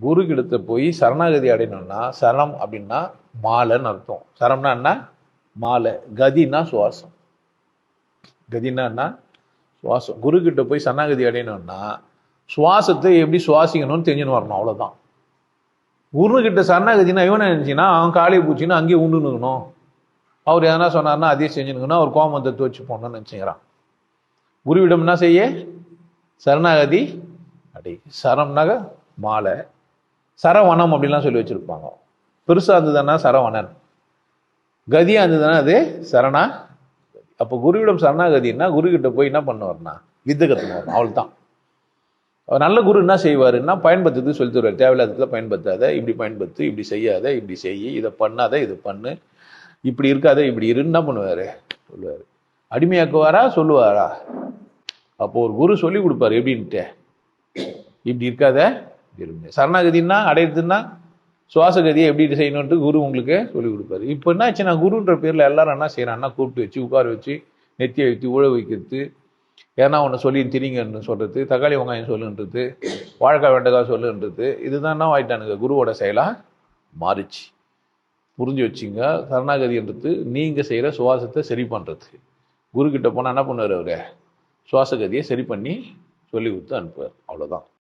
குரு கிட்ட போய் சரணாகதி அடையணும்னா சரணம் அப்படின்னா மாலைன்னு அர்த்தம். சரம்னா என்ன? மாலை. கதின்னா சுவாசம். கதின்னா என்ன? சுவாசம். குரு கிட்ட போய் சரணாகதி அடையணும்னா சுவாசத்தை எப்படி சுவாசிக்கணும்னு தெரிஞ்சுன்னு வரணும் அவ்வளோதான் குரு கிட்ட சரணாகதினா இவன் நினச்சின்னா அவன் காளி பூச்சின்னா அங்கேயே உண்டுனுக்கணும் அவர் எதனா சொன்னார்னா அதே செஞ்சுனுக்கணும் அவர் கோமத்தை துவச்சு போகணும்னு நினச்சிக்கிறான். குருவிடம் என்ன செய்ய? சரணாகதி அடி. சரம்னாக மாலை. சரவணம் அப்படிலாம் சொல்லி வச்சுருப்பாங்க. பெருசாக இருந்ததுன்னா சரவணன். கதியாக இருந்ததுன்னா அது சரணா அப்போ குருவிடம் சரணாகதினா குருக்கிட்ட போய் என்ன பண்ணுவார்னா வித்து கற்றுன்னு வரணும் அவள் தான் நல்ல குரு என்ன செய்வாருன்னா பயன்படுத்துறது சொல்லி தருவார். தேவையில்லாததுல பயன்படுத்தாத இப்படி பயன்படுத்து இப்படி செய்யாத இப்படி செய் இதை பண்ணாத இது பண்ணு. இப்படி இருக்காத இப்படி இருன்னு என்ன பண்ணுவார்? சொல்லுவார். அடிமையாக்குவாரா? சொல்லுவாரா? அப்போ ஒரு குரு சொல்லி கொடுப்பாரு. எப்படின்ட்டு? இப்படி இருக்காத இருங்க சரணாகதின்னா அடையிறதுன்னா சுவாசகதியை எப்படி செய்யணுன்ட்டு குரு உங்களுக்கு சொல்லிக் கொடுப்பாரு. இப்போ என்ன ஆச்சுன்னா குருன்ற பேரில் எல்லாரும் என்ன செய்கிறான்னா கூப்பிட்டு வச்சு உட்கார வச்சு நெத்தியை வைத்து உழ வைக்கிறது. ஏன்னா ஒன்று சொல்லி திரிங்கன்னு சொல்கிறது தக்காளி வெங்காயம் சொல்லுன்றது வாழைக்காய் வெண்டைக்காய் சொல்லுன்றது. இதுதான் என்ன ஆயிட்டானுங்க? குருவோட செயலாக மாறிச்சு. புரிஞ்சு வச்சுங்க சரணாகதின்றது நீங்கள் செய்கிற சுவாசத்தை சரி பண்ணுறது குரு போனால் என்ன பண்ணுவார் அவர்? சுவாசகதியை சரி பண்ணி சொல்லி கொடுத்து அனுப்புவார். அவ்வளோதான்